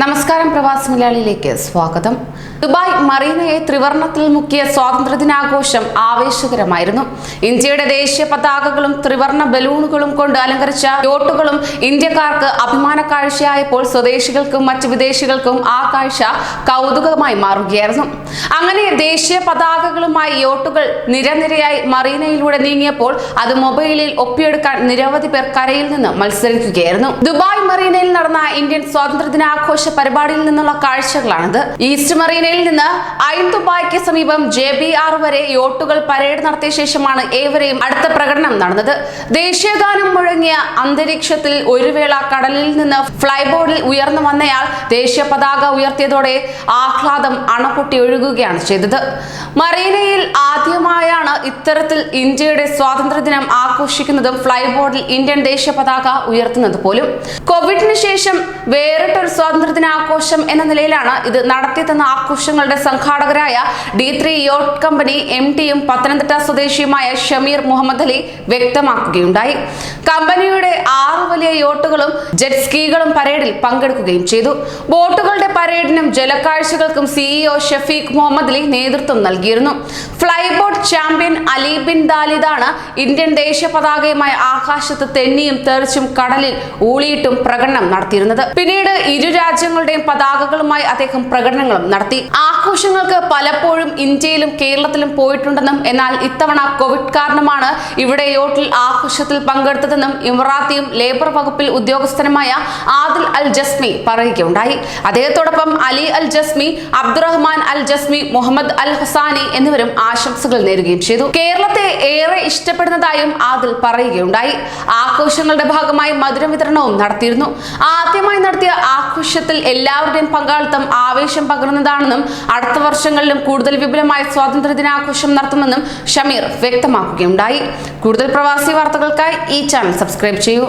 നമസ്കാരം പ്രവാസി മലയാളിയിലേക്ക് സ്വാഗതം. ദുബായ് മറീനയെ ത്രിവർണത്തിൽ മുക്കിയ സ്വാതന്ത്ര്യദിനാഘോഷം ആവേശകരമായിരുന്നു. ഇന്ത്യയുടെ ദേശീയ പതാകകളും ത്രിവർണ ബലൂണുകളും കൊണ്ട് അലങ്കരിച്ച യോട്ടുകളും ഇന്ത്യക്കാർക്ക് അഭിമാന കാഴ്ചയായപ്പോൾ സ്വദേശികൾക്കും മറ്റ് വിദേശികൾക്കും ആ കാഴ്ച കൗതുകമായി മാറുകയായിരുന്നു. അങ്ങനെ ദേശീയ പതാകകളുമായി യോട്ടുകൾ നിരനിരയായി മറീനയിലൂടെ നീങ്ങിയപ്പോൾ അത് മൊബൈലിൽ ഒപ്പിയെടുക്കാൻ നിരവധി പേർ കരയിൽ നിന്ന് മത്സരിക്കുകയായിരുന്നു. ദുബായ് മറീനയിൽ നടന്ന ഇന്ത്യൻ സ്വാതന്ത്ര്യ ദിനാഘോഷ പരിപാടിയിൽ നിന്നുള്ള കാഴ്ചകളാണിത്. ഈസ്റ്റ് മറീനയിൽ നിന്ന് ദുബായ്ക്ക് സമീപം ജെ ബി ആർ വരെ യോട്ടുകൾ പരേഡ് നടത്തിയ ശേഷമാണ് ഏവരെയും അടുത്ത പ്രകടനം നടന്നത്. ദേശീയഗാനം മുഴങ്ങിയ അന്തരീക്ഷത്തിൽ ഒരു വേള കടലിൽ നിന്ന് ഫ്ലൈബോർഡിൽ ഉയർന്നു വന്നയാൾ ദേശീയ പതാക ഉയർത്തിയതോടെ ആഹ്ലാദം അണപൊട്ടി ഒഴുകുകയാണ് ചെയ്തത്. മറീനയിൽ ആദ്യമായാണ് ഇത്തരത്തിൽ ഇന്ത്യയുടെ സ്വാതന്ത്ര്യദിനം ആഘോഷിക്കുന്നതും ഫ്ലൈബോർഡിൽ ഇന്ത്യൻ ദേശീയ പതാക ഉയർത്തുന്നത് പോലും. കോവിഡിന് ശേഷം വേറിട്ടൊരു സ്വാതന്ത്ര്യദിനാഘോഷം എന്ന നിലയിലാണ് ഇത് നടത്തിയതെന്ന ആഘോഷങ്ങളുടെ സംഘാടകരായ D three yacht company M ടിയും പത്തനംതിട്ട സ്വദേശിയുമായ ഷമീർ മുഹമ്മദ് അലി വ്യക്തമാക്കുകയുണ്ടായി. കമ്പനിയുടെ ആറ് വലിയ യോട്ടുകളും ജെറ്റ് സ്കീകളും പരേഡിൽ പങ്കെടുക്കുകയും ചെയ്തു. ബോട്ടുകളുടെ പരേഡിനും ജലക്കാഴ്ചകൾക്കും സിഇഒ ഷഫീഖ് മുഹമ്മദ് അലി നേതൃത്വം നൽകിയിരുന്നു. ഫ്ലൈബോട്ട് ചാമ്പ്യൻ അലി ബിൻ ദാലിദാണ് ഇന്ത്യൻ ദേശീയ പതാകയുമായി ആകാശത്ത് തെന്നിയും തെറിച്ചും കടലിൽ ഊളിയിട്ടും പ്രകടനം നടത്തിയിരുന്നത്. പിന്നീട് ഇരു രാജ്യങ്ങളുടെയും പതാകകളുമായി അദ്ദേഹം പ്രകടനങ്ങളും നടത്തി. ആഘോഷങ്ങൾക്ക് പലപ്പോഴും ഇന്ത്യയിലും കേരളത്തിലും പോയിട്ടുണ്ടെന്നും എന്നാൽ ഇത്തവണ കോവിഡ് കാരണമാണ് ഇവിടെ യോട്ടിൽ ആഘോഷത്തിൽ പങ്കെടുത്തതെന്നും ഇമറാത്തിയും ലേബർ വകുപ്പിൽ ഉദ്യോഗസ്ഥനുമായ ആദിൽ അൽ ജസ്മി പറയുകയുണ്ടായി. അദ്ദേഹത്തോടൊപ്പം അലി അൽ ജസ്മി അബ്ദുറഹ്മാൻ അൽ ജസ്മി മുഹമ്മദ് അൽ ഹസാനി എന്നിവരും ആശംസകൾ നേരുകയും ചെയ്തു. കേരളത്തെ ഏറെ ഇഷ്ടപ്പെടുന്നതായും ആദിൽ പറയുകയുണ്ടായി. ആഘോഷങ്ങളുടെ ഭാഗമായി മധുരം വിതരണവും നടത്തിയിരുന്നു. ആദ്യമായി നടത്തിയ ആഘോഷത്തിൽ എല്ലാവരുടെയും പങ്കാളിത്തം ആവേശം പകരുന്നതാണെന്നും അടുത്ത വർഷങ്ങളിലും കൂടുതൽ വിപുലമായ സ്വാതന്ത്ര്യ ദിനാഘോഷം നടത്തുമെന്നും ഷമീർ വ്യക്തമാക്കുകയുണ്ടായി. കൂടുതൽ പ്രവാസി വാർത്തകൾക്കായി ഈ ചാനൽ സബ്സ്ക്രൈബ് ചെയ്യൂ.